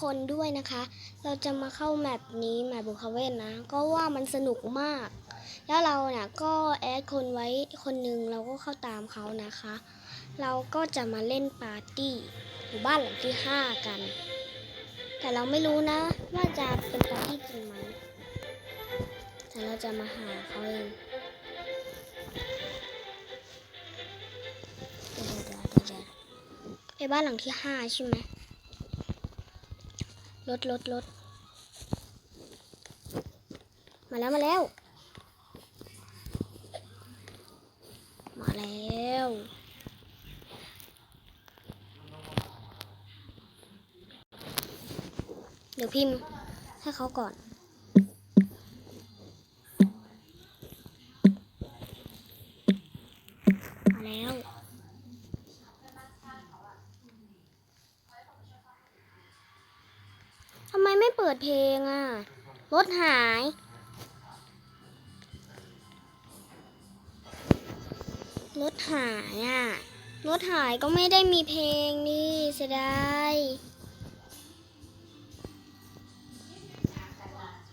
คนด้วยนะคะ เราจะมาเข้าแมปนี้แมปบุคาเว่นนะ ก็ว่ามันสนุกมาก แล้วเราเนี่ยก็แอดคนไว้คนหนึ่งเราก็เข้าตามเขานะคะ เราก็จะมาเล่นปาร์ตี้อยู่บ้านหลังที่ห้ากัน แต่เราไม่รู้นะ ว่าจะเป็นปาร์ตี้จริงไหมแต่เราจะมาหาเขาเองไปบ้านหลังที่ห้าใช่ไหม รถรถรถมาแล้วมาแล้ว มาแล้ว เดี๋ยวพิมพ์ให้เขาก่อนมาแล้ว ทำ ไม่เปิดเพลงอะ รถหาย รถหายอะ รถหายก็ไม่ได้มีเพลงนี่เสียดาย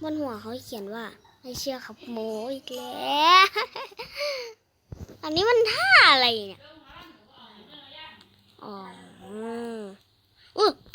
บนหัวเขาเขียนว่าไม่เชื่อขับโมอีกแล้ว อันนี้มันท่าอะไรเนี่ย อ๋ออุ๊ยอ้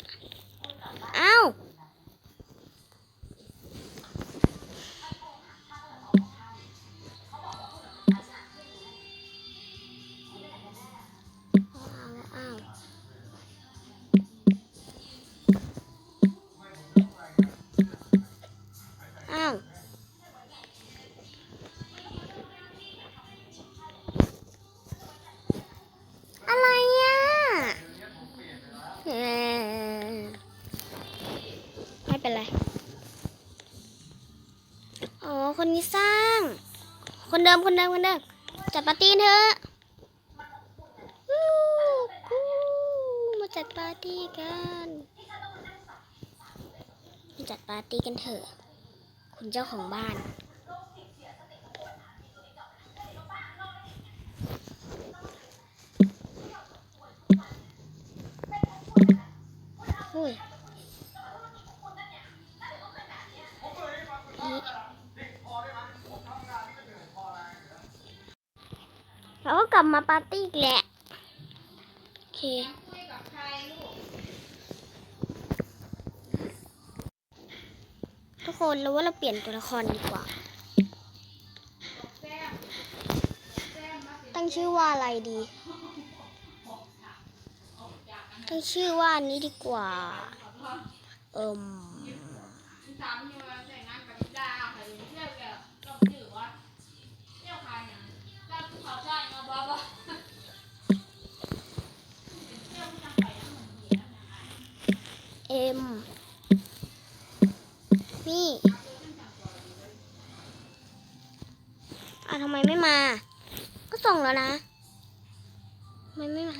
คนนี้สร้าง คนเดิมคนเดิมคนเดิมจัดปาร์ตี้เถอะมาจัดปาร์ตี้กันมาจัดปาร์ตี้กันเถอะ คุณเจ้าของบ้าน อุ้ยนี่เราก็ก ลับมาปาร์ตี้แหละโอเคทุกคนเราว่าเราเปลี่ยนตัวละครดีกว่า ตั้งชื่อว่าอะไรดี ตั้งชื่อว่านนี้ดีกว่า เอิม เอ็มนี่อะทำไมไม่มา ก็ส่งแล้วนะทำไมไม่มา